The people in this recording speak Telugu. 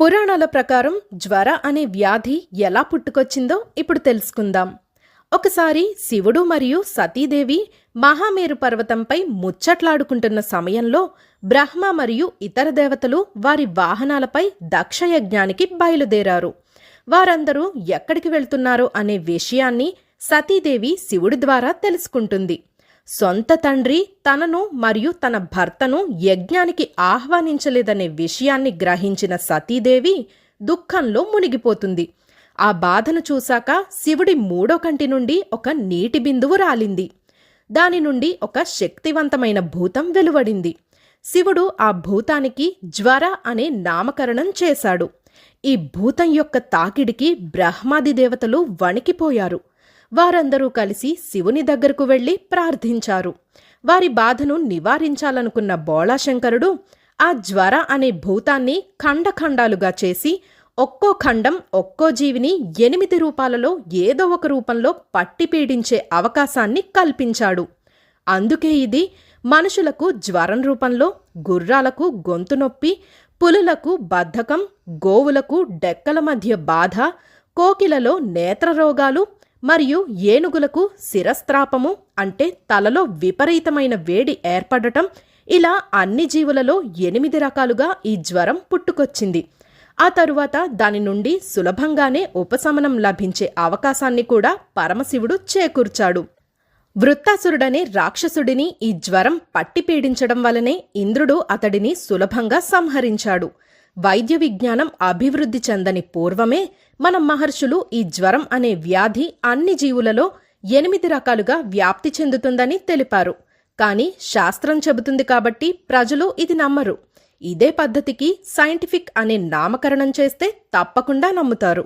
పురాణాల ప్రకారం జ్వర అనే వ్యాధి ఎలా పుట్టుకొచ్చిందో ఇప్పుడు తెలుసుకుందాం. ఒకసారి శివుడు మరియు సతీదేవి మహామేరు పర్వతంపై ముచ్చట్లాడుకుంటున్న సమయంలో బ్రహ్మ మరియు ఇతర దేవతలు వారి వాహనాలపై దక్షయజ్ఞానికి బయలుదేరారు. వారందరూ ఎక్కడికి వెళ్తున్నారో అనే విషయాన్ని సతీదేవి శివుడి ద్వారా తెలుసుకుంటుంది. సొంత తండ్రి తనను మరియు తన భర్తను యజ్ఞానికి ఆహ్వానించలేదనే విషయాన్ని గ్రహించిన సతీదేవి దుఃఖంలో మునిగిపోతుంది. ఆ బాధను చూశాక శివుడి మూడో కంటి నుండి ఒక నీటి బిందువు రాలింది. దాని నుండి ఒక శక్తివంతమైన భూతం వెలువడింది. శివుడు ఆ భూతానికి జ్వర అనే నామకరణం చేశాడు. ఈ భూతం యొక్క తాకిడికి బ్రహ్మాది దేవతలు వణికిపోయారు. వారందరూ కలిసి శివుని దగ్గరకు వెళ్ళి ప్రార్థించారు. వారి బాధను నివారించాలనుకున్న బోళాశంకరుడు ఆ జ్వర అనే భూతాన్ని ఖండఖండాలుగా చేసి ఒక్కో ఖండం ఒక్కో జీవిని ఎనిమిది రూపాలలో ఏదో ఒక రూపంలో పట్టి పీడించే అవకాశాన్ని కల్పించాడు. అందుకే ఇది మనుషులకు జ్వరం రూపంలో గుర్రాలకు గొంతు నొప్పి పులులకు బద్ధకం గోవులకు డెక్కల మధ్య బాధ కోకిలలో నేత్రరోగాలు మరియు ఏనుగులకు శిరస్త్రాపము అంటే తలలో విపరీతమైన వేడి ఏర్పడటం ఇలా అన్ని జీవులలో ఎనిమిది రకాలుగా ఈ జ్వరం పుట్టుకొచ్చింది. ఆ తరువాత దాని నుండి సులభంగానే ఉపశమనం లభించే అవకాశాన్ని కూడా పరమశివుడు చేకూర్చాడు. వృత్తాసురుడనే రాక్షసుడిని ఈ జ్వరం పట్టి పీడించడం వలనే ఇంద్రుడు అతడిని సులభంగా సంహరించాడు. వైద్య విజ్ఞానం అభివృద్ధి చెందని పూర్వమే మన మహర్షులు ఈ జ్వరం అనే వ్యాధి అన్ని జీవులలో ఎనిమిది రకాలుగా వ్యాప్తి చెందుతుందని తెలిపారు. కానీ శాస్త్రం చెబుతుంది కాబట్టి ప్రజలు ఇది నమ్మరు. ఇదే పద్ధతికి సైంటిఫిక్ అనే నామకరణం చేస్తే తప్పకుండా నమ్ముతారు.